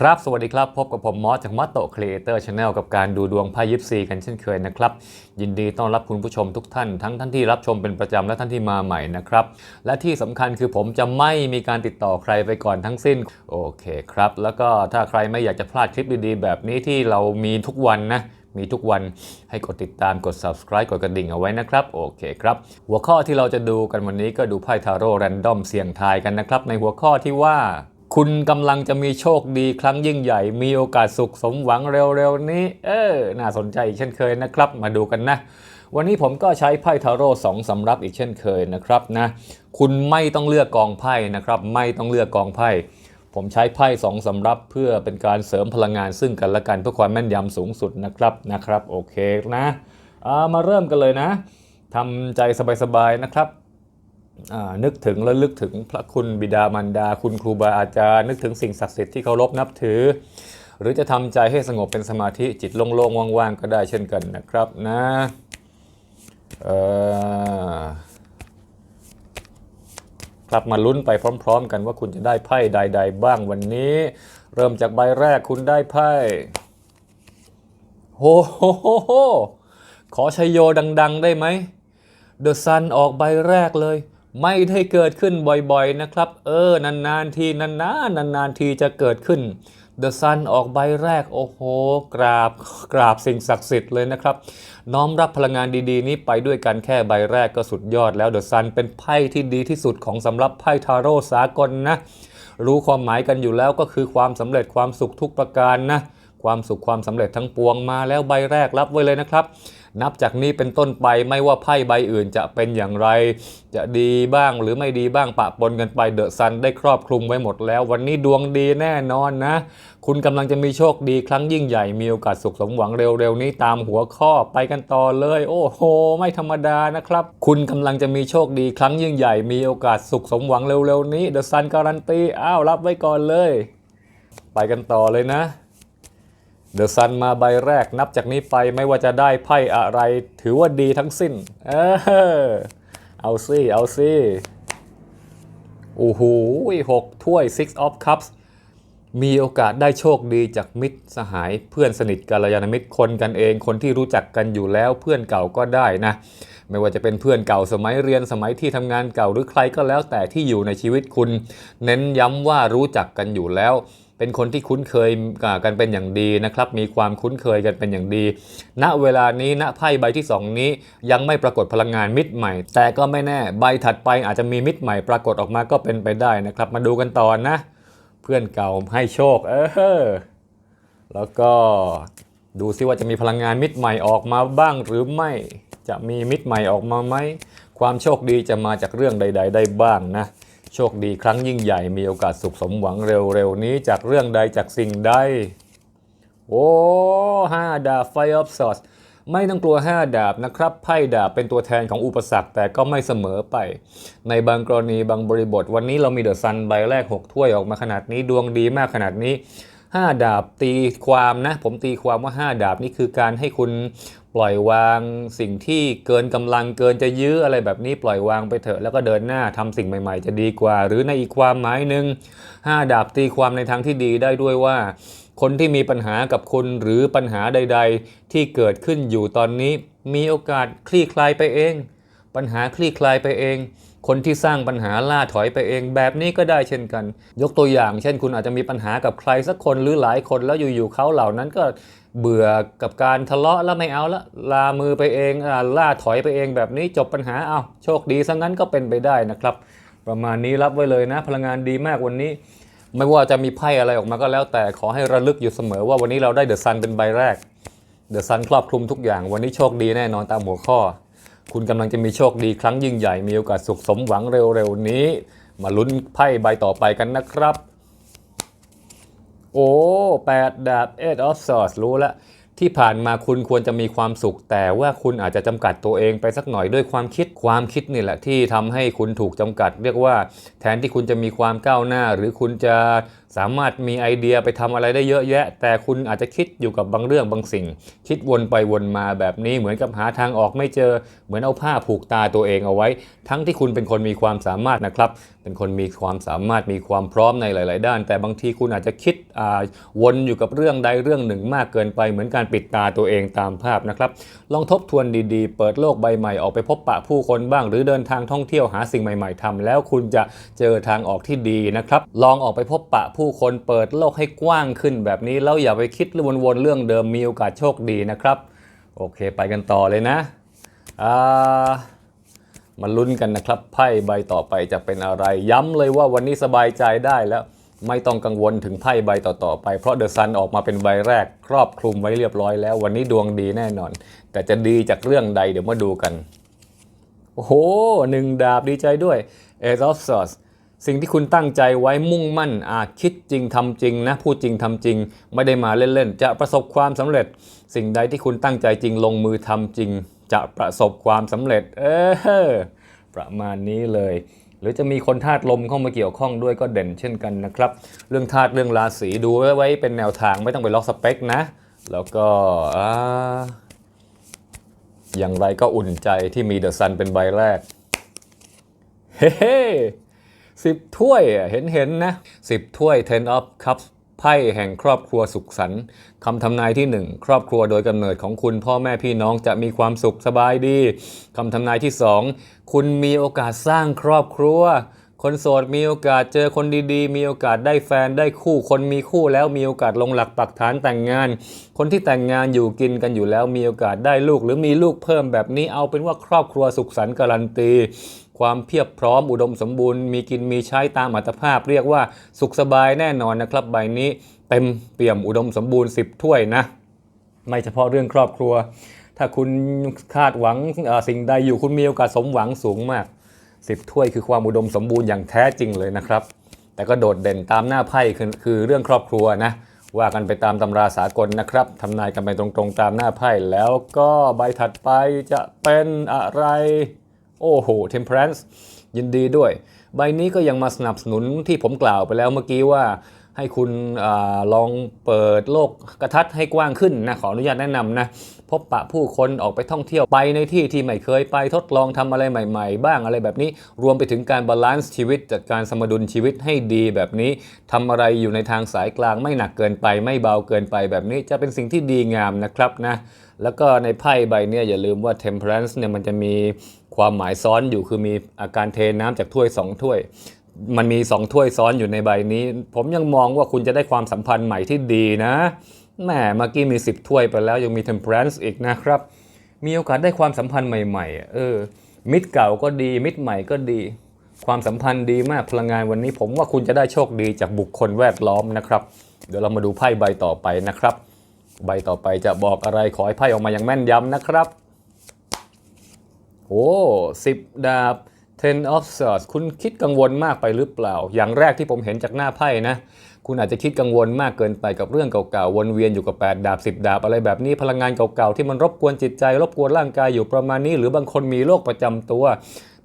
ครับ สวัสดีครับ พบกับผมมอสจากมอสโตครีเอเตอร์ชาแนลกับการดูดวงไพ่ยิปซีกันเช่นเคยนะครับ ยินดีต้อนรับคุณผู้ชมทุกท่าน ทั้งท่านที่รับชมเป็นประจำและท่านที่มาใหม่นะครับ และที่สำคัญคือผมจะไม่มีการติดต่อใครไปก่อนทั้งสิ้น โอเคครับ แล้วก็ถ้าใครไม่อยากจะพลาดคลิปดีๆ แบบนี้ที่เรามีทุกวันนะมีทุกวันให้กดติดตามกด subscribe กดกระดิ่งเอาไว้นะครับ โอเคครับ หัวข้อที่เราจะดูกันวันนี้ก็ดูไพ่ทาโร่แรนดอมเสี่ยงทายกันนะครับในหัวข้อที่ว่า คุณกำลังจะมีโชคดีครั้งยิ่งใหญ่ มีโอกาสสุขสมหวังเร็วๆนี้ เออ น่าสนใจเช่นเคยนะครับ มาดูกันนะ วันนี้ผมก็ใช้ไพ่ทาโร่สองสำรับอีกเช่นเคยนะครับนะ คุณไม่ต้องเลือกกองไพ่นะครับ ไม่ต้องเลือกกองไพ่ ผมใช้ไพ่สองสำรับเพื่อเป็นการเสริมพลังงานซึ่งกันและกันเพื่อความแม่นยำสูงสุดนะครับนะครับ โอเคนะามาเริ่มกันเลยนะทำใจสบายๆนะครับ นึกถึงและลึกถึงพระคุณบิดามารดา คุณครูบาอาจารย์ นึกถึงสิ่งศักดิ์สิทธิ์ที่เคารพนับถือ หรือจะทำใจให้สงบเป็นสมาธิจิตโล่งๆว่างๆ ก็ได้เช่นกันนะครับนะเอ่อครับมาลุ้นไปพร้อม ๆ กันว่าคุณจะได้ไพ่ใด ๆ บ้างวันนี้ เริ่มจากใบแรกคุณได้ไพ่โอ้โหโหโหขอชัยโยดัง ๆ ได้ไหม The Sun ออกใบแรกเลย ไม่ได้เกิดขึ้นบ่อยๆนะครับ เออนานๆทีนานๆนานๆทีจะเกิดขึ้น The Sun ออกใบแรกโอ้โห กราบกราบสิ่งศักดิ์สิทธิ์เลยนะครับ น้อมรับพลังงานดีๆ นี้ไปด้วยกันแค่ใบแรกก็สุดยอดแล้ว The Sun เป็นไพ่ที่ดีที่สุดของสำหรับไพ่ทาโร่สากลนะ รู้ความหมายกันอยู่แล้วก็คือความสำเร็จความสุขทุกประการนะ ความสุขความสำเร็จทั้งปวงมาแล้วใบแรกรับไว้เลยนะครับ นับจากนี้เป็นต้นไปไม่ว่าไพ่ใบอื่นจะเป็นอย่างไร จะดีบ้างหรือไม่ดีบ้างปะปนกันไปเดอะซันได้ครอบคลุมไว้หมดแล้ว วันนี้ดวงดีแน่นอนนะ คุณกำลังจะมีโชคดีครั้งยิ่งใหญ่มีโอกาสสุขสมหวังเร็วๆนี้ตามหัวข้อไปกันต่อเลย โอ้โห ไม่ธรรมดานะครับ คุณกำลังจะมีโชคดีครั้งยิ่งใหญ่มีโอกาสสุขสมหวังเร็วๆนี้เดอะซันการันตีอ้าวรับไว้ก่อนเลย ไปกันต่อเลยนะ เดอะซันมาใบแรกนับจากนี้ไปไม่ว่าจะได้ไพ่อะไร ถือว่าดีทั้งสิ้น เออเอาสิเอาสิโอ้โหหกถ้วย six of cups มีโอกาสได้โชคดีจากมิตรสหายเพื่อนสนิทกัลยาณมิตรคนกันเอง คนที่รู้จักกันอยู่แล้วเพื่อนเก่าก็ได้นะ ไม่ว่าจะเป็นเพื่อนเก่าสมัยเรียนสมัยที่ทำงานเก่าหรือใครก็แล้วแต่ที่อยู่ในชีวิตคุณ เน้นย้ำว่ารู้จักกันอยู่แล้ว เป็นคนที่คุ้นเคยกันเป็นอย่างดีนะครับ มีความคุ้นเคยกันเป็นอย่างดี ณ เวลานี้ ณ ไพ่ใบที่ 2 นี้ยังไม่ปรากฏพลังงานมิตรใหม่ แต่ก็ไม่แน่ ใบถัดไปอาจจะมีมิตรใหม่ปรากฏออกมาก็เป็นไปได้นะครับ มาดูกันต่อนะ เพื่อนเก่าให้โชค เออ แล้วก็ดูซิว่าจะมีพลังงานมิตรใหม่ออกมาบ้างหรือไม่ จะมีมิตรใหม่ออกมาไหม ความโชคดีจะมาจากเรื่องใด ๆ ได้บ้างนะ โชคดีครั้งยิ่งใหญ่มีโอกาสสุขสมหวังเร็วๆนี้จากเรื่องใดจากสิ่งใด โอ้ห้าดาบไฟออฟสอสไม่ต้องกลัว 5 ดาบนะครับ ไพ่ดาบเป็นตัวแทนของอุปสรรคแต่ก็ไม่เสมอไป ในบางกรณีบางบริบท วันนี้เรามีเดอะซันใบแรก 6 ถ้วยออกมาขนาดนี้ดวงดีมากขนาดนี้ 5 ดาบตีความนะ ผมตีความว่า 5 ดาบนี่คือการให้คุณ ปล่อยวางสิ่งที่เกินกำลังเกินจะยื้ออะไรแบบนี้ปล่อยวางไปเถอะแล้วก็เดินหน้าทำสิ่งใหม่ ๆ จะดีกว่า หรือในอีกความหมายหนึ่ง5ดาบตีความในทางที่ดีได้ด้วยว่า คนที่มีปัญหากับคุณหรือปัญหาใด ๆ ที่เกิดขึ้นอยู่ตอนนี้ มีโอกาสคลี่คลายไปเอง ปัญหาคลี่คลายไปเองคนที่สร้างปัญหาล่าถอยไปเองแบบนี้ก็ได้เช่นกัน ยกตัวอย่าง เช่นคุณอาจจะมีปัญหากับใครสักคนหรือหลายคนแล้วอยู่ๆเขาเหล่านั้นก็ เบื่อกับการทะเลาะแล้วไม่เอาละลามือไปเองล่าถอยไปเองแบบนี้จบปัญหาเอาโชคดีซะงั้นก็เป็นไปได้นะครับ ประมาณนี้รับไว้เลยนะ พลังงานดีมากวันนี้ ไม่ว่าจะมีไพ่อะไรออกมาก็แล้วแต่ขอให้ระลึกอยู่เสมอว่าวันนี้เราได้เดอะซันเป็นใบแรกเดอะซันครอบคลุมทุกอย่าง วันนี้โชคดีแน่นอนตามหัวข้อ คุณกำลังจะมีโชคดีครั้งยิ่งใหญ่มีโอกาสสุขสมหวังเร็วๆนี้ มาลุ้นไพ่ใบต่อไปกันนะครับ โอ้แปดดาบ eight of swords รู้แล้วที่ผ่านมาคุณควรจะมีความสุข แต่ว่าคุณอาจจะจำกัดตัวเองไปสักหน่อยด้วยความคิดความคิดนี่แหละที่ทำให้คุณถูกจำกัด เรียกว่าแทนที่คุณจะมีความก้าวหน้า หรือคุณจะ สามารถมีไอเดียไปทำอะไรได้เยอะแยะ แต่คุณอาจจะคิดอยู่กับบางเรื่องบางสิ่ง คิดวนไปวนมาแบบนี้เหมือนกับหาทางออกไม่เจอ เหมือนเอาผ้าผูกตาตัวเองเอาไว้ ทั้งที่คุณเป็นคนมีความสามารถนะครับ เป็นคนมีความสามารถมีความพร้อมในหลาย ๆ ด้าน แต่บางทีคุณอาจจะคิดอ่าวนอยู่กับเรื่องใดเรื่องหนึ่งมากเกินไป เหมือนการปิดตาตัวเองตามภาพนะครับ ลองทบทวนดี ๆ เปิดโลกใบใหม่ออกไปพบปะผู้คนบ้าง หรือเดินทางท่องเที่ยวหาสิ่งใหม่ ๆทำแล้วคุณจะเจอทางออกที่ดีนะครับ ลองออกไปพบปะผูู้้คนเปิดโลกให้กว้างขึ้นแบบนี้ แล้วอย่าไปคิดวนๆเรื่องเดิมมีโอกาสโชคดีนะครับ โอเคไปกันต่อเลยนะมาลุ้นกันนะครับไพ่ใบต่อไปจะเป็นอะไร ย้ำเลยว่าวันนี้สบายใจได้แล้วไม่ต้องกังวลถึงไพ่ใบต่อๆไป เพราะเดอะซันออกมาเป็นใบแรก ครอบคลุมไว้เรียบร้อยแล้ว วันนี้ดวงดีแน่นอน แต่จะดีจากเรื่องใดเดี๋ยวมาดูกัน โอ้โหหนึ่งดาบดีใจด้วย Ace of Swords สิ่งที่คุณตั้งใจไว้มุ่งมั่นอาจคิดจริงทำจริงนะพูดจริงทำจริง ไม่ได้มาเล่นๆ จะประสบความสำเร็จ สิ่งใดที่คุณตั้งใจจริงลงมือทำจริง จะประสบความสำเร็จ เออประมาณนี้เลย หรือจะมีคนธาตุลมเข้ามาเกี่ยวข้องด้วยก็เด่นเช่นกันนะครับ เรื่องธาตุเรื่องราศีดูไว้ไว้เป็นแนวทางไม่ต้องไปล็อกสเปคนะ แล้วก็ออย่างไรก็อุ่นใจที่มีเดอะซันเป็นใบแรก เฮ้ สิบถ้วยเห็นเห็นนะสิบถ้วย ten of cups ไพ่แห่งครอบครัวสุขสันต์คำทำนายที่หนึ่งครอบครัวโดยกำเนิดของคุณพ่อแม่พี่น้องจะมีความสุขสบายดีคำทำนายที่สองคุณมีโอกาสสร้างครอบครัว คนโสดมีโอกาสเจอคนดีๆ มีโอกาสได้แฟนได้คู่ คนมีคู่แล้วมีโอกาสลงหลักปักฐานแต่งงาน คนที่แต่งงานอยู่กินกันอยู่แล้วมีโอกาสได้ลูก หรือมีลูกเพิ่มแบบนี้เอาเป็นว่าครอบครัวสุขสันต์การันตี ความเพียบพร้อมอุดมสมบูรณ์มีกินมีใช้ตามอัตภาพ เรียกว่าสุขสบายแน่นอนนะครับ ใบนี้เต็มเปี่ยมอุดมสมบูรณ์ 10 ถ้วยนะ ไม่เฉพาะเรื่องครอบครัว ถ้าคุณคาดหวังสิ่งใดอยู่คุณมีโอกาสสมหวังสูงมาก 10 ถ้วยคือความอุดมสมบูรณ์อย่างแท้จริงเลยนะครับ แต่ก็โดดเด่นตามหน้าไพ่คือคือเรื่องครอบครัวนะว่ากันไปตามตำราสากลนะครับทำนายกันไปตรงๆตามหน้าไพ่แล้วก็ใบถัดไปจะเป็นอะไร โอ้โห Temperance ยินดีด้วย ใบนี้ก็ยังมาสนับสนุนที่ผมกล่าวไปแล้วเมื่อกี้ว่าให้คุณอลองเปิดโลกกระทัดให้กว้างขึ้นนะขออนุญาตแนะนำนะพบปะผู้คนออกไปท่องเที่ยวไปในที่ที่ไม่เคยไปทดลองทำอะไรใหม่ ๆ บ้างอะไรแบบนี้ รวมไปถึงการบาลานซ์ชีวิตจัดการสมดุลชีวิตให้ดีแบบนี้ทำอะไรอยู่ในทางสายกลางไม่หนักเกินไปไม่เบาเกินไปแบบนี้จะเป็นสิ่งที่ดีงามนะครับนะ แล้วก็ในไพ่ใบเนี้อย่าลืมว่า temperance เนี่ยมันจะมีความหมายซ้อนอยู่คือมีอาการเทน้ำจากถ้วยสองถ้วย มันมี 2 ถ้วยซ้อนอยู่ในใบนี้ ผมยังมองว่าคุณจะได้ความสัมพันธ์ใหม่ที่ดีนะแหมเมื่อกี้มี 10 ถ้วยไปแล้วยังมี temperance อีกนะครับ มีโอกาสได้ความสัมพันธ์ใหม่ๆเออมิตรเก่าก็ดีมิตรใหม่ก็ดี ความสัมพันธ์ดีมากพลังงานวันนี้ ผมว่าคุณจะได้โชคดีจากบุคคลแวดล้อมนะครับ เดี๋ยวเรามาดูไพ่ใบต่อไปนะครับ ใบต่อไปจะบอกอะไรขอให้ไพ่ออกมาอย่างแม่นยำนะครับ โอ้สิบดาบ ten of swords คุณคิดกังวลมากไปหรือเปล่า อย่างแรกที่ผมเห็นจากหน้าไพ่นะ คุณอาจจะคิดกังวลมากเกินไปกับเรื่องเก่าๆวนเวียนอยู่กับ8ดาบ10 ดาบอะไรแบบนี้พลังงานเก่าๆที่มันรบกวนจิตใจ รบกวนร่างกายอยู่ประมาณนี้ หรือบางคนมีโรคประจำตัว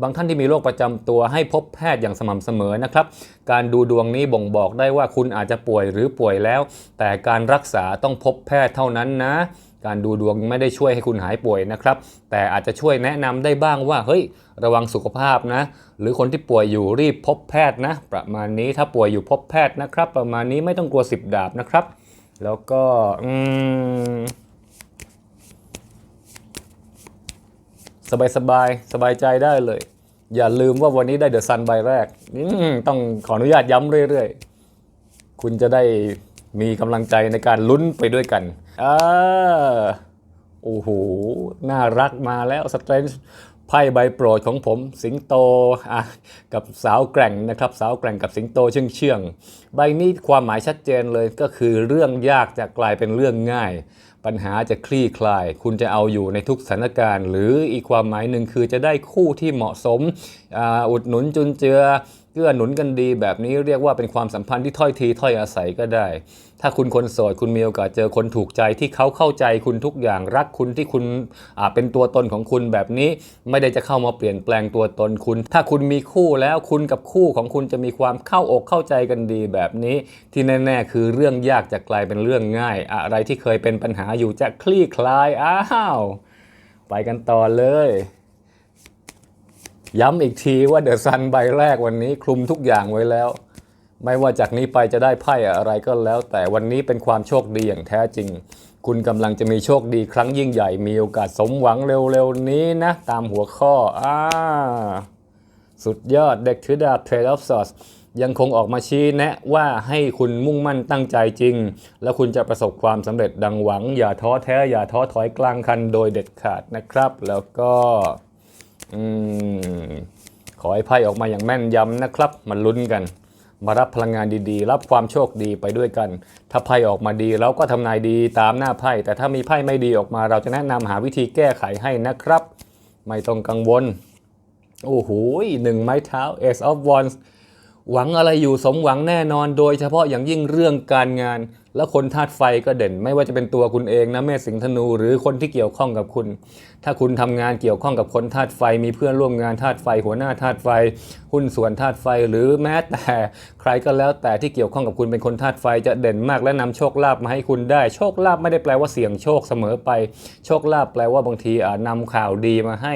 บางท่านที่มีโรคประจำตัวให้พบแพทย์อย่างสม่ำเสมอนะครับ การดูดวงนี้บ่งบอกได้ว่าคุณอาจจะป่วยหรือป่วยแล้ว แต่การรักษาต้องพบแพทย์เท่านั้นนะ การดูดวงไม่ได้ช่วยให้คุณหายป่วยนะครับ แต่อาจจะช่วยแนะนำได้บ้างว่า เฮ้ย ระวังสุขภาพนะ หรือคนที่ป่วยอยู่รีบพบแพทย์นะ ประมาณนี้ถ้าป่วยอยู่พบแพทย์นะครับ ประมาณนี้ไม่ต้องกลัวสิบดาบนะครับ แล้วก็อืมสบายสบายสบายใจได้เลย อย่าลืมว่าวันนี้ได้เดอะซันใบแรกต้องขออนุญาตย้ำเรื่อยๆ คุณจะได้ มีกำลังใจในการลุ้นไปด้วยกันอ่าโอ้โห น่ารักมาแล้วสเตรนจ์ไพ่ใบโปรดของผมสิงโตอะกับสาวแกร่งนะครับ สาวแกร่งกับสิงโตเชื่องเชื่องใบนี้ความหมายชัดเจนเลยก็คือเรื่องยากจะกลายเป็นเรื่องง่าย ปัญหาจะคลี่คลาย คุณจะเอาอยู่ในทุกสถานการณ์ หรืออีกความหมายหนึ่งคือจะได้คู่ที่เหมาะสมออุดหนุนจุนเจือ เกื้อหนุนกันดีแบบนี้เรียกว่าเป็นความสัมพันธ์ที่ถ้อยทีถ้อยอาศัยก็ได้ ถ้าคุณคนโสดคุณมีโอกาสเจอคนถูกใจที่เขาเข้าใจคุณทุกอย่างรักคุณที่คุณเป็นตัวตนของคุณแบบนี้ ไม่ได้จะเข้ามาเปลี่ยนแปลงตัวตนคุณ ถ้าคุณมีคู่แล้วคุณกับคู่ของคุณจะมีความเข้าอกเข้าใจกันดีแบบนี้ ที่แน่ ๆ คือเรื่องยากจะกลายเป็นเรื่องง่าย อะไรที่เคยเป็นปัญหาอยู่จะคลี่คลายอ้าวไปกันต่อเลย ย้ำอีกทีว่าเดอะซันใบแรกวันนี้คลุมทุกอย่างไว้แล้ว ไม่ว่าจากนี้ไปจะได้ไพ่อะไรก็แล้ว แต่วันนี้เป็นความโชคดีอย่างแท้จริง คุณกำลังจะมีโชคดีครั้งยิ่งใหญ่มีโอกาสสมหวังเร็วๆนี้นะ ตามหัวข้ออ่าสุดยอดเด็กถือดาบเทรดออฟซอสยังคงออกมาชี้แนะว่าให้คุณมุ่งมั่นตั้งใจจริง แล้วคุณจะประสบความสำเร็จดังหวัง อย่าท้อแท้ อย่าท้อถอยกลางคันโดยเด็ดขาดนะครับ แล้วก็ อืมขอให้ไพ่ออกมาอย่างแม่นยำนะครับมาลุ้นกัน มารับพลังงานดีๆ รับความโชคดีไปด้วยกัน ถ้าไพ่ออกมาดีเราก็ทำนายดีตามหน้าไพ่ แต่ถ้ามีไพ่ไม่ดีออกมา เราจะแนะนำหาวิธีแก้ไขให้นะครับ ไม่ต้องกังวล โอ้โหหนึ่งไม้เท้า Ace of Wands หวังอะไรอยู่สมหวังแน่นอน โดยเฉพาะอย่างยิ่งเรื่องการงาน และคนธาตุไฟก็เด่น ไม่ว่าจะเป็นตัวคุณเองนะเมษสิงธนู หรือคนที่เกี่ยวข้องกับคุณ ถ้าคุณทำงานเกี่ยวข้องกับคนธาตุไฟ มีเพื่อนร่วมงานธาตุไฟ หัวหน้าธาตุไฟ หุ้นส่วนธาตุไฟ หรือแม้แต่ใครก็แล้วแต่ที่เกี่ยวข้องกับคุณเป็นคนธาตุไฟจะเด่นมากและนำโชคลาภมาให้คุณได้ โชคลาภไม่ได้แปลว่าเสี่ยงโชคเสมอไป โชคลาภแปลว่าบางทีอ่านำข่าวดีมาให้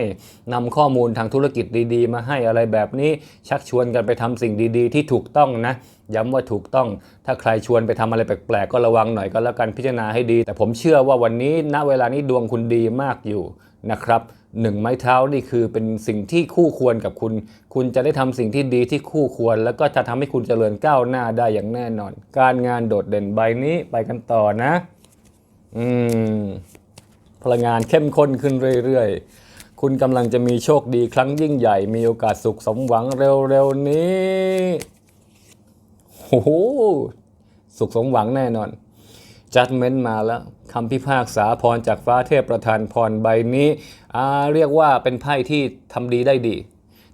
นำข้อมูลทางธุรกิจดี ๆ มาให้อะไรแบบนี้ชักชวนกันไปทำสิ่งดี ๆ ที่ถูกต้องนะ ย้ำว่าถูกต้อง ถ้าใครชวนไปทำอะไรแปลกๆ ก็ระวังหน่อยก็แล้วกันพิจารณาให้ดี แต่ผมเชื่อว่าวันนี้ณเวลานี้ดวงคุณดีมากอยู่นะครับหนึ่งไม้เท้านี่คือเป็นสิ่งที่คู่ควรกับคุณ คุณจะได้ทำสิ่งที่ดีที่คู่ควร แล้วก็จะทำให้คุณเจริญก้าวหน้าได้อย่างแน่นอน การงานโดดเด่นใบนี้ไปกันต่อนะ อืมพลังงานเข้มข้นขึ้นเรื่อยๆ คุณกำลังจะมีโชคดีครั้งยิ่งใหญ่ มีโอกาสสุขสมหวังเร็วๆนี้ โอ้โห สุขสมหวังแน่นอนจัดเม้นมาแล้วคำพิพากษาพรจากฟ้าเทพประธานพรใบนี้อาเรียกว่าเป็นไพ่ที่ทำดีได้ดี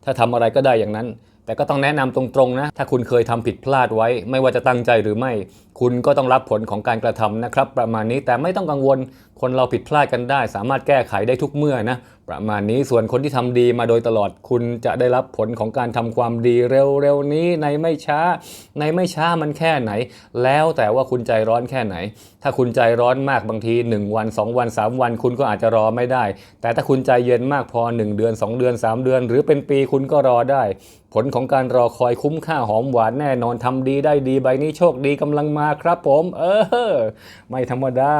ถ้าทำอะไรก็ได้อย่างนั้น แต่ก็ต้องแนะนำตรงๆนะ ถ้าคุณเคยทำผิดพลาดไว้ ไม่ว่าจะตั้งใจหรือไม่ คุณก็ต้องรับผลของการกระทำนะครับ ประมาณนี้แต่ไม่ต้องกังวล คนเราผิดพลาดกันได้ สามารถแก้ไขได้ทุกเมื่อนะประมาณนี้ส่วนคนที่ทำดีมาโดยตลอดคุณจะได้รับผลของการทำความดีเร็วๆนี้ในไม่ช้า ในไม่ช้ามันแค่ไหน แล้วแต่ว่าคุณใจร้อนแค่ไหน ถ้าคุณใจร้อนมากบางที 1 วัน 2 วัน 3 วัน คุณก็อาจจะรอไม่ได้ แต่ถ้าคุณใจเย็นมากพอ 1 เดือน 2 เดือน 3 เดือน หรือเป็นปีคุณก็รอได้ ผลของการรอคอยคุ้มค่าหอมหวานแน่นอนทำดีได้ดีใบนี้โชคดีกำลังมาครับผม เออ ไม่ธรรมดา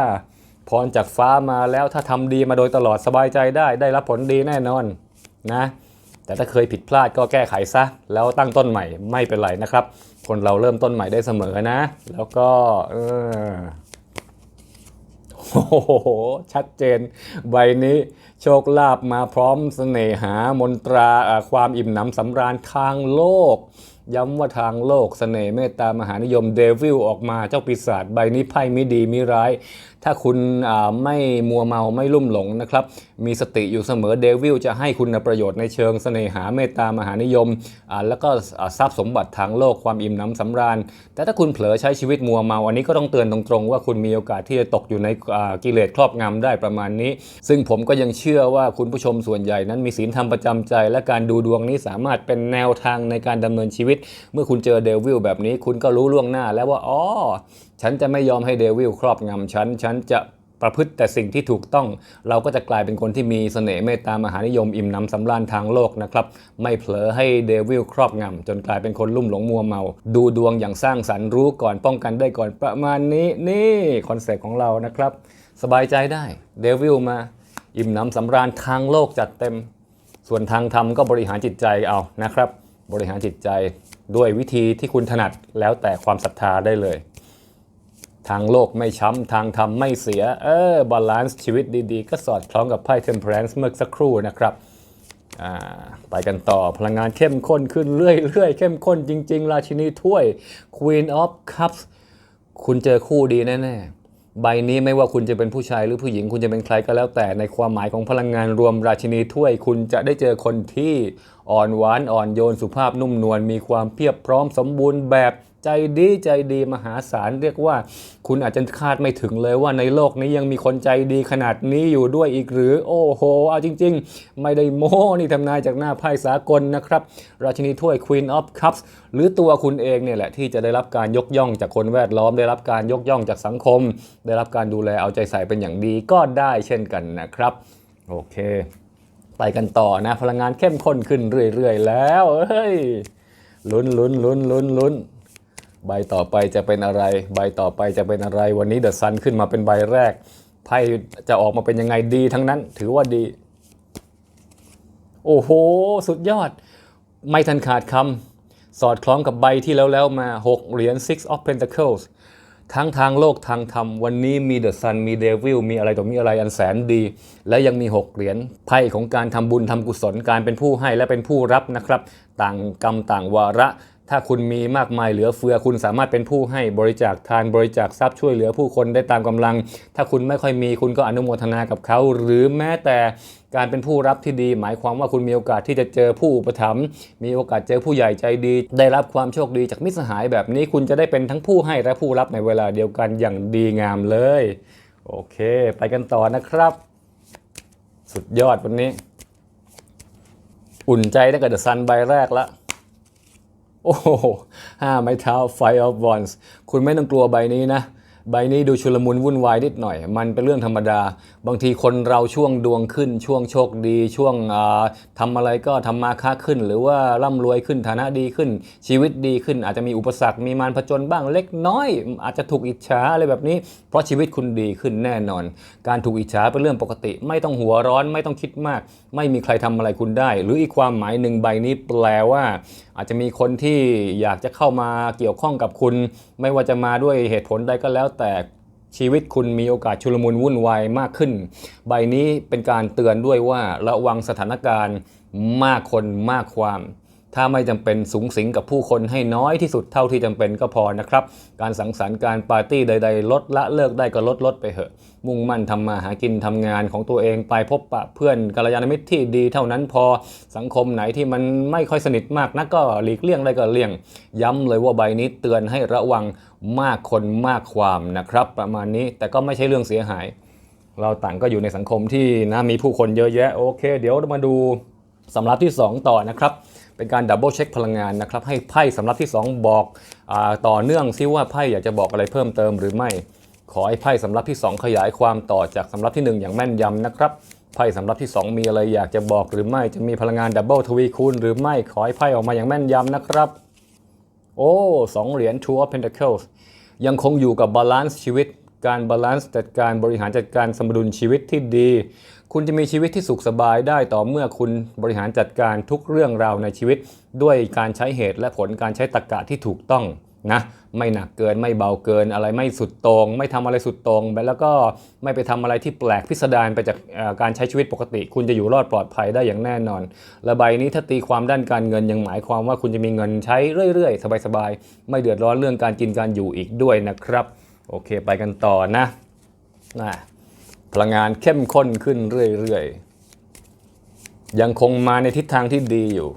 พรจากฟ้ามาแล้วถ้าทำดีมาโดยตลอดสบายใจได้ ได้รับผลดีแน่นอนนะแต่ถ้าเคยผิดพลาดก็แก้ไขซะ แล้วตั้งต้นใหม่ไม่เป็นไรนะครับ คนเราเริ่มต้นใหม่ได้เสมอนะ แล้วก็เออโอ้โห ชัดเจน ใบนี้โชคลาภมาพร้อมเสน่หามนตราความอิ่มหนำสำราญทางโลก ย้ำว่าทางโลกเสน่ห์เมตตามหานิยมเดวิลออกมาเจ้าปีศาจใบนี้ไพ่ม่ดีม่ร้าย ถ้าคุณไม่มัวเมาไม่ลุ่มหลงนะครับ มีสติอยู่เสมอเดวิลจะให้คุณประโยชน์ในเชิงเสน่หาเมตตามหานิยม แล้วก็ทรัพย์สมบัติทางโลกความอิ่มหนำสำราญ แต่ถ้าคุณเผลอใช้ชีวิตมัวเมา อันนี้ก็ต้องเตือนตรงๆ ว่าคุณมีโอกาสที่จะตกอยู่ในกิเลสครอบงำได้ประมาณนี้ ซึ่งผมก็ยังเชื่อว่าคุณผู้ชมส่วนใหญ่นั้นมีศีลธรรมประจำใจ และการดูดวงนี้สามารถเป็นแนวทางในการดำเนินชีวิตเมื่อคุณเจอเดวิลแบบนี้คุณก็รู้ล่วงหน้าแล้วว่าอ๋อฉันจะไม่ยอมให้เดวิลครอบงำฉัน ฉันจะประพฤติแต่สิ่งที่ถูกต้อง เราก็จะกลายเป็นคนที่มีเสน่ห์เมตตามหานิยมอิ่มหนำสำราญทางโลกนะครับ ไม่เผลอให้เดวิลครอบงำจนกลายเป็นคนลุ่มหลงมัวเมา ดูดวงอย่างสร้างสรรค์รู้ก่อนป้องกันได้ก่อนประมาณนี้นี่คอนเซ็ปต์ของเรานะครับ สบายใจได้เดวิลมาอิ่มหนำสำราญทางโลกจัดเต็ม ส่วนทางธรรมก็บริหารจิตใจเอานะครับ บริหารจิตใจด้วยวิธีที่คุณถนัดแล้วแต่ความศรัทธาได้เลย ทางโลกไม่ช้ำ ทางธรรมไม่เสีย เออบาลานซ์ชีวิตดีๆ ก็สอดคล้องกับไพ่ Temperance เมื่อสักครู่นะครับไปกันต่อพลังงานเข้มข้นขึ้นเรื่อยๆ เข้มข้นจริง ๆ ราชินีถ้วย Queen of Cups คุณเจอคู่ดีแน่ๆ ใบนี้ไม่ว่าคุณจะเป็นผู้ชายหรือผู้หญิงคุณจะเป็นใครก็แล้วแต่ในความหมายของพลังงานรวมราชินีถ้วย คุณจะได้เจอคนที่ อ่อนหวานอ่อนโยนสุภาพนุ่มนวลมีความเพียบพร้อมสมบูรณ์แบบใจดีใจดีมหาศาลเรียกว่า คุณอาจจะคาดไม่ถึงเลยว่าในโลกนี้ยังมีคนใจดีขนาดนี้อยู่ด้วยอีกหรือ โอ้โห เอาจริง ๆ ไม่ได้โม้นี่ทำนายจากหน้าไพ่สากลนะครับ ราชินีถ้วย Queen of Cups หรือตัวคุณเองเนี่ยแหละที่จะได้รับการยกย่องจากคนแวดล้อม ได้รับการยกย่องจากสังคม ได้รับการดูแลเอาใจใส่เป็นอย่างดีก็ได้เช่นกันนะครับ โอเค ไปกันต่อนะพลังงานเข้มข้นขึ้นเรื่อยๆ แล้วเฮ้ยลุ้นลุ้นลุ้นลุ้นลุ้นใบต่อไปจะเป็นอะไร ใบต่อไปจะเป็นอะไร วันนี้เดอะซันขึ้นมาเป็นใบแรกไพ่จะออกมาเป็นยังไงดีทั้งนั้น ถือว่าดี โอ้โห สุดยอด ไม่ทันขาดคำสอดคล้องกับใบที่แล้วแล้วมา 6 เหรียญ Six of Pentacles ทั้งทางโลกทางธรรม วันนี้มีเดอะซันมีเดวิลมีอะไรต่อมีอะไรอันแสนดี และยังมี 6 เหรียญไพ่ของการทำบุญทำกุศลการเป็นผู้ให้และเป็นผู้รับนะครับ ต่างกรรมต่างวาระ ถ้าคุณมีมากมายเหลือเฟือ คุณสามารถเป็นผู้ให้บริจาคทานบริจาคทรัพย์ช่วยเหลือผู้คนได้ตามกำลัง ถ้าคุณไม่ค่อยมีคุณก็อนุโมทนากับเขา หรือแม้แต่การเป็นผู้รับที่ดี หมายความว่าคุณมีโอกาสที่จะเจอผู้อุปถัมภ์มีโอกาสเจอผู้ใหญ่ใจดี ได้รับความโชคดีจากมิตรสหายแบบนี้ คุณจะได้เป็นทั้งผู้ให้และผู้รับในเวลาเดียวกันอย่างดีงามเลย โอเค ไปกันต่อนะครับ สุดยอดวันนี้ อุ่นใจตั้งแต่เดอะซันใบแรกละ โอ้โหห้าไม้เท้า Fire of Wands คุณไม่ต้องกลัวใบนี้นะ ใบนี้ดูชุลมุนวุ่นวายนิดหน่อย มันเป็นเรื่องธรรมดา บางทีคนเราช่วงดวงขึ้น ช่วงโชคดี ช่วงอ่าทำอะไรก็ทำมาค้าขึ้น หรือว่าร่ำรวยขึ้นฐานะดีขึ้น ชีวิตดีขึ้น อาจจะมีอุปสรรคมีมารผจญบ้างเล็กน้อย อาจจะถูกอิจฉาอะไรแบบนี้ เพราะชีวิตคุณดีขึ้นแน่นอน การถูกอิจฉาเป็นเรื่องปกติ ไม่ต้องหัวร้อนไม่ต้องคิดมาก ไม่มีใครทำอะไรคุณได้ หรืออีกความหมายหนึ่งใบนี้แปลว่า อาจจะมีคนที่อยากจะเข้ามาเกี่ยวข้องกับคุณ ไม่ว่าจะมาด้วยเหตุผลใดก็แล้วแต่ชีวิตคุณมีโอกาสชุลมุนวุ่นวายมากขึ้น ใบนี้เป็นการเตือนด้วยว่าระวังสถานการณ์มากคนมากความ ถ้าไม่จำเป็นสูงสิงกับผู้คนให้น้อยที่สุดเท่าที่จำเป็นก็พอนะครับ การสังสรรค์การปาร์ตี้ใด ๆ ลดละเลิกได้ก็ลดลดไปเถอะ มุ่งมั่นทำมาหากินทำงานของตัวเองไปพบปะเพื่อนกัลยาณมิตรที่ดีเท่านั้นพอสังคมไหนที่มันไม่ค่อยสนิทมากนักก็หลีกเลี่ยงได้ก็เลี่ยง ย้ำเลยว่าใบนี้เตือนให้ระวังมากคนมากความนะครับ ประมาณนี้แต่ก็ไม่ใช่เรื่องเสียหาย เราต่างก็อยู่ในสังคมที่นะมีผู้คนเยอะแยะโอเค เดี๋ยวมาดูสำรับที่ 2 ต่อนะครับ เป็นการดับเบิลเช็คพลังงานนะครับให้ไพ่สำรับที่ 2 บอกอต่อเนื่องซิว่าไพ่อยากจะบอกอะไรเพิ่มเติมหรือไม่ ขอให้ไพ่สำรับที่ 2 ขยายความต่อจากสำรับที่ 1 อย่างแม่นยำนะครับไพ่สำรับที่ 2 มีอะไรอยากจะบอกหรือไม่จะมีพลังงานดับเบิลทวีคูณหรือไม่ขอให้ไพ่ออกมาอย่างแม่นยำนะครับ โอ้สองเหรียญ Two of Pentacles ยังคงอยู่กับบาลานซ์ชีวิต การบาลานซ์จัดการบริหารจัดการสมดุลชีวิตที่ดี คุณจะมีชีวิตที่สุขสบายได้ต่อเมื่อคุณบริหารจัดการทุกเรื่องราวในชีวิต ด้วยการใช้เหตุและผลการใช้ตรรกะที่ถูกต้องนะไม่หนักเกินไม่เบาเกินอะไรไม่สุดตรง ไม่ทำอะไรสุดตรงไปแล้วก็ไม่ไปทำอะไรที่แปลกพิสดารไปจากการใช้ชีวิตปกติ คุณจะอยู่รอดปลอดภัยได้อย่างแน่นอนและใบนี้ถ้าตีความด้านการเงินยังหมายความว่าคุณจะมีเงินใช้เรื่อยๆ สบายๆ ไม่เดือดร้อนเรื่องการกินการอยู่อีกด้วยนะครับ โอเคไปกันต่อนะนะพลังงานเข้มข้นขึ้นเรื่อยๆ ยังคงมาในทิศทางที่ดีอยู่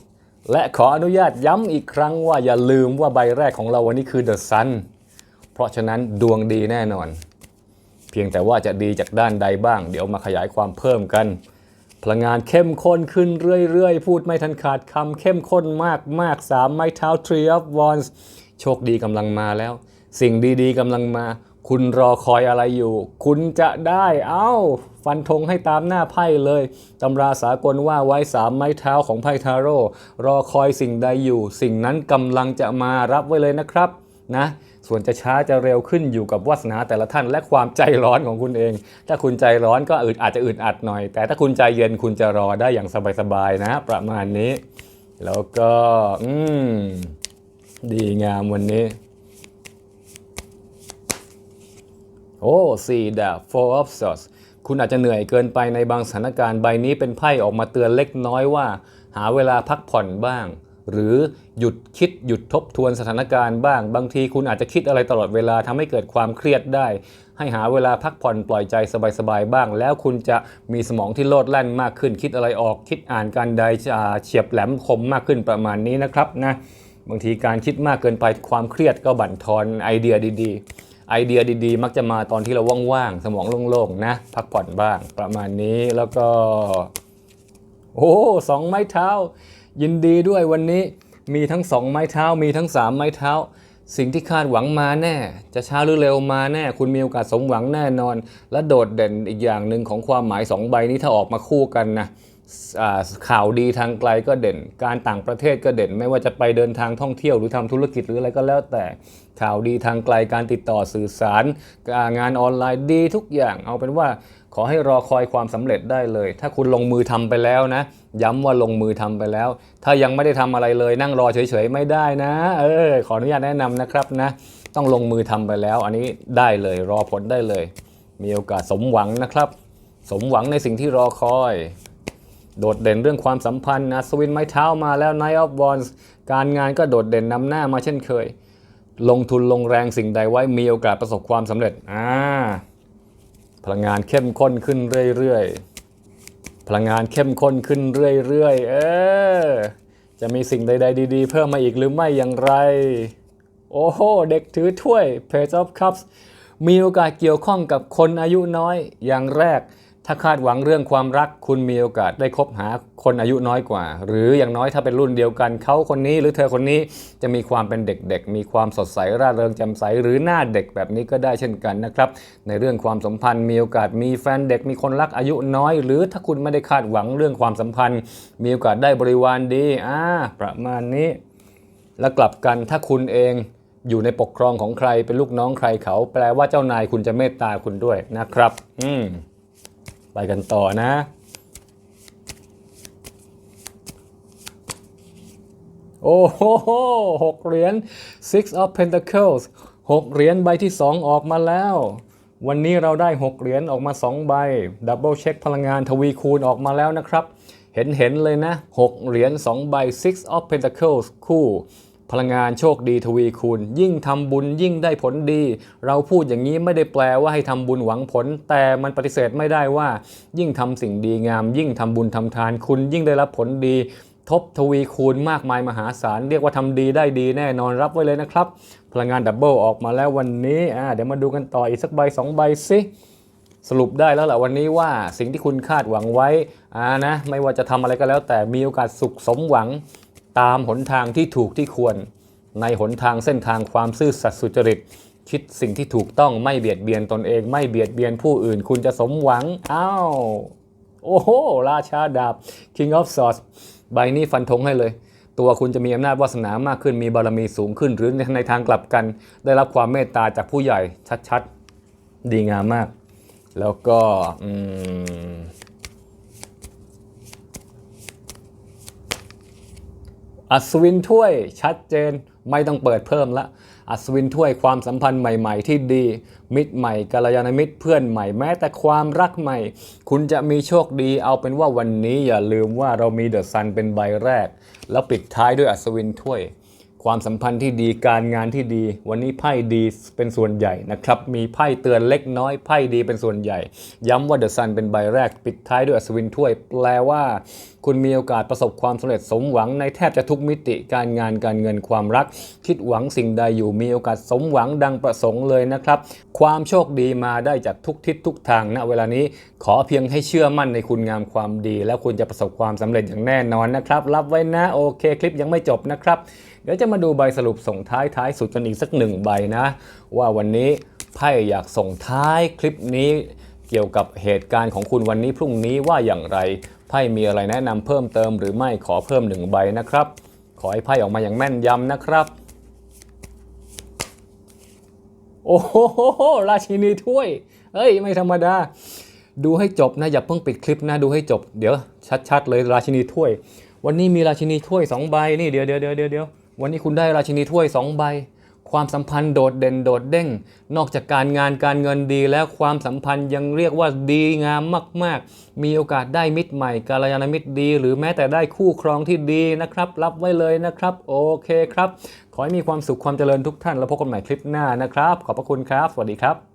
และขออนุญาตย้ำอีกครั้งว่าอย่าลืมว่าใบแรกของเราวันนี้คือ The Sun เพราะฉะนั้นดวงดีแน่นอน เพียงแต่ว่าจะดีจากด้านใดบ้าง เดี๋ยวมาขยายความเพิ่มกัน พลังงานเข้มข้นขึ้นเรื่อยๆ พูดไม่ทันขาดคำเข้มข้นมากๆสามไม้เท้า Tree of Wands โชคดีกำลังมาแล้ว สิ่งดีๆกำลังมา คุณรอคอยอะไรอยู่ คุณจะได้เอ้า ฟันธงให้ตามหน้าไพ่เลยตำราสากลว่าไว้สามไม้เท้าของไพ่ทาโร่รอคอยสิ่งใดอยู่ สิ่งนั้นกำลังจะมารับไว้เลยนะครับนะส่วนจะช้าจะเร็วขึ้นอยู่กับวาสนาแต่ละท่านและความใจร้อนของคุณเอง ถ้าคุณใจร้อนก็อึดอาจจะอึดอัดหน่อย แต่ถ้าคุณใจเย็นคุณจะรอได้อย่างสบายๆนะ ประมาณนี้ แล้วก็ อืม ดีงามวันนี้ โอ้สี่ดาบ four of swords คุณอาจจะเหนื่อยเกินไปในบางสถานการณ์ใบนี้เป็นไพ่ออกมาเตือนเล็กน้อยว่า หาเวลาพักผ่อนบ้าง หรือหยุดคิดหยุดทบทวนสถานการณ์บ้าง บางทีคุณอาจจะคิดอะไรตลอดเวลาทำให้เกิดความเครียดได้ ให้หาเวลาพักผ่อนปล่อยใจสบายๆบ้าง แล้วคุณจะมีสมองที่โลดแล่นมากขึ้น คิดอะไรออกคิดอ่านการใดจะเฉียบแหลมคมมากขึ้นประมาณนี้นะครับนะบางทีการคิดมากเกินไปความเครียดก็บั่นทอนไอเดียดี ๆ ไอเดียดีๆ มักจะมาตอนที่เราว่างๆ สมองโล่งๆ นะ พักผ่อนบ้างประมาณนี้แล้วก็ โอ้สองไม้เท้า ยินดีด้วยวันนี้มีทั้งสองไม้เท้า มีทั้งสามไม้เท้า สิ่งที่คาดหวังมาแน่ จะช้าหรือเร็วมาแน่ คุณมีโอกาสสมหวังแน่นอน และโดดเด่นอีกอย่างหนึ่งของความหมายสองใบนี้ถ้าออกมาคู่กันนะ ข่าวดีทางไกลก็เด่น การต่างประเทศก็เด่น ไม่ว่าจะไปเดินทางท่องเที่ยวหรือทำธุรกิจหรืออะไรก็แล้วแต่ข่าวดีทางไกลการติดต่อสื่อสารงานออนไลน์ดีทุกอย่าง เอาเป็นว่าขอให้รอคอยความสำเร็จได้เลย ถ้าคุณลงมือทำไปแล้วนะ ย้ำว่าลงมือทำไปแล้ว ถ้ายังไม่ได้ทำอะไรเลย นั่งรอเฉยๆไม่ได้นะ เออขออนุญาตแนะนำนะครับนะ ต้องลงมือทำไปแล้ว อันนี้ได้เลยรอผลได้เลย มีโอกาสสมหวังนะครับ สมหวังในสิ่งที่รอคอย โดดเด่นเรื่องความสัมพันธ์นะสวินไม้เท้ามาแล้ว Night of Wands การงานก็โดดเด่นนำหน้ามาเช่นเคย ลงทุนลงแรงสิ่งใดไว้มีโอกาสประสบความสำเร็จอ่าพลังงานเข้มข้นขึ้นเรื่อยๆ พลังงานเข้มข้นขึ้นเรื่อยๆ เออ จะมีสิ่งใด ๆ ดี ๆ เพิ่มมาอีกหรือไม่อย่างไร โอ้โห เด็กถือถ้วย Page of Cups มีโอกาสเกี่ยวข้องกับคนอายุน้อยอย่างแรก ถ้าคาดหวังเรื่องความรักคุณมีโอกาสได้คบหาคนอายุน้อยกว่า หรืออย่างน้อยถ้าเป็นรุ่นเดียวกันเขาคนนี้หรือเธอคนนี้จะมีความเป็นเด็กๆ มีความสดใสร่าเริงแจ่มใส หรือหน้าเด็กแบบนี้ก็ได้เช่นกันนะครับ ในเรื่องความสัมพันธ์ มีโอกาสมีแฟนเด็กมีคนรักอายุน้อย หรือถ้าคุณไม่ได้คาดหวังเรื่องความสัมพันธ์ มีโอกาสได้บริวารดีอ่าประมาณนี้ แล้วกลับกันถ้าคุณเองอยู่ในปกครองของใครเป็นลูกน้องใครเขา แปลว่าเจ้านายคุณจะเมตตาคุณด้วยนะครับ อืม ไปกันต่อนะ โอ้โหหกเหรียญ six of pentacles หกเหรียญใบที่สองออกมาแล้ว วันนี้เราได้หกเหรียญออกมาสองใบ ดับเบิลเช็คพลังงานทวีคูณออกมาแล้วนะครับ เห็นเห็นเลยนะหกเหรียญสองใบ six of pentacles คู่ พลังงานโชคดีทวีคูณ ยิ่งทำบุญยิ่งได้ผลดี เราพูดอย่างนี้ไม่ได้แปลว่าให้ทำบุญหวังผล แต่มันปฏิเสธไม่ได้ว่า ยิ่งทำสิ่งดีงาม ยิ่งทำบุญทำทาน คุณยิ่งได้รับผลดี ทบทวีคูณมากมายมหาศาล เรียกว่าทำดีได้ดีแน่นอนรับไว้เลยนะครับ พลังงานดับเบิลออกมาแล้ววันนี้อ่าเดี๋ยวมาดูกันต่ออีกสักใบสองใบสิสรุปได้แล้วแหละวันนี้ว่าสิ่งที่คุณคาดหวังไว้อ่านะไม่ว่าจะทำอะไรก็แล้วแต่มีโอกาสสุขสมหวัง ตามหนทางที่ถูกที่ควร ในหนทางเส้นทางความซื่อสัตย์สุจริต คิดสิ่งที่ถูกต้องไม่เบียดเบียนตนเอง ไม่เบียดเบียนผู้อื่น คุณจะสมหวังอ้าวโอ้โห ราชาดาบ King of Swords ใบนี้ฟันธงให้เลย ตัวคุณจะมีอำนาจวาสนามากขึ้นมีบารมีสูงขึ้น หรือในทางกลับกัน ได้รับความเมตตาจากผู้ใหญ่ชัดๆ ดีงามมาก แล้วก็ อัศวินถ้วยชัดเจนไม่ต้องเปิดเพิ่มละ อัศวินถ้วยความสัมพันธ์ใหม่ ๆ ที่ดี มิตรใหม่กัลยาณมิตรเพื่อนใหม่ แม้แต่ความรักใหม่ คุณจะมีโชคดีเอาเป็นว่าวันนี้อย่าลืมว่าเรามีเดอะซันเป็นใบแรก แล้วปิดท้ายด้วยอัศวินถ้วย ความสัมพันธ์ที่ดีการงานที่ดี วันนี้ไพ่ดีเป็นส่วนใหญ่นะครับ มีไพ่เตือนเล็กน้อยไพ่ดีเป็นส่วนใหญ่ ย้ำว่าเดอะซันเป็นใบแรกปิดท้ายด้วยอัศวินถ้วย แปลว่า คุณมีโอกาสประสบความสำเร็จสมหวังในแทบจะทุกมิติการงานการเงินความรัก คิดหวังสิ่งใดอยู่มีโอกาสสมหวังดังประสงค์เลยนะครับ ความโชคดีมาได้จากทุกทิศทุกทางณเวลานี้ขอเพียงให้เชื่อมั่นในคุณงามความดี แล้วคุณจะประสบความสำเร็จอย่างแน่นอนนะครับ รับไว้นะโอเคคลิปยังไม่จบนะครับ เดี๋ยวจะมาดูใบสรุปส่งท้ายท้ายสุดกันอีกสักหนึ่งใบนะ ว่าวันนี้ไพ่อยากส่งท้ายคลิปนี้เกี่ยวกับเหตุการณ์ของคุณวันนี้พรุ่งนี้ว่าอย่างไรไพ่มีอะไรแนะนำเพิ่มเติมหรือไม่ขอเพิ่มหนึ่งใบนะครับ ขอให้ไพ่ออกมาอย่างแม่นยำนะครับ โอ้โหราชินีถ้วยเฮ้ย ไม่ธรรมดา ดูให้จบนะ อย่าเพิ่งปิดคลิปนะดูให้จบเดี๋ยวชัด ๆ เลยราชินีถ้วย วันนี้มีราชินีถ้วยสองใบนี่เดี๋ยวเดี๋ยวเดี๋ยวเดี๋ยว วันนี้คุณได้ราชินีถ้วยสองใบคความสัมพันธ์โดดเด่นโดดเด้ง นอกจากการงานการเงินดีแล้วความสัมพันธ์ยังเรียกว่าดีงามมาก ๆ มีโอกาสได้มิตรใหม่กาลยาณมิตรดี หรือแม้แต่ได้คู่ครองที่ดีนะครับ รับไว้เลยนะครับ โอเคครับ ขอให้มีความสุขความเจริญทุกท่าน แล้วพบกันใหม่คลิปหน้านะครับ ขอบพระคุณครับ สวัสดีครับ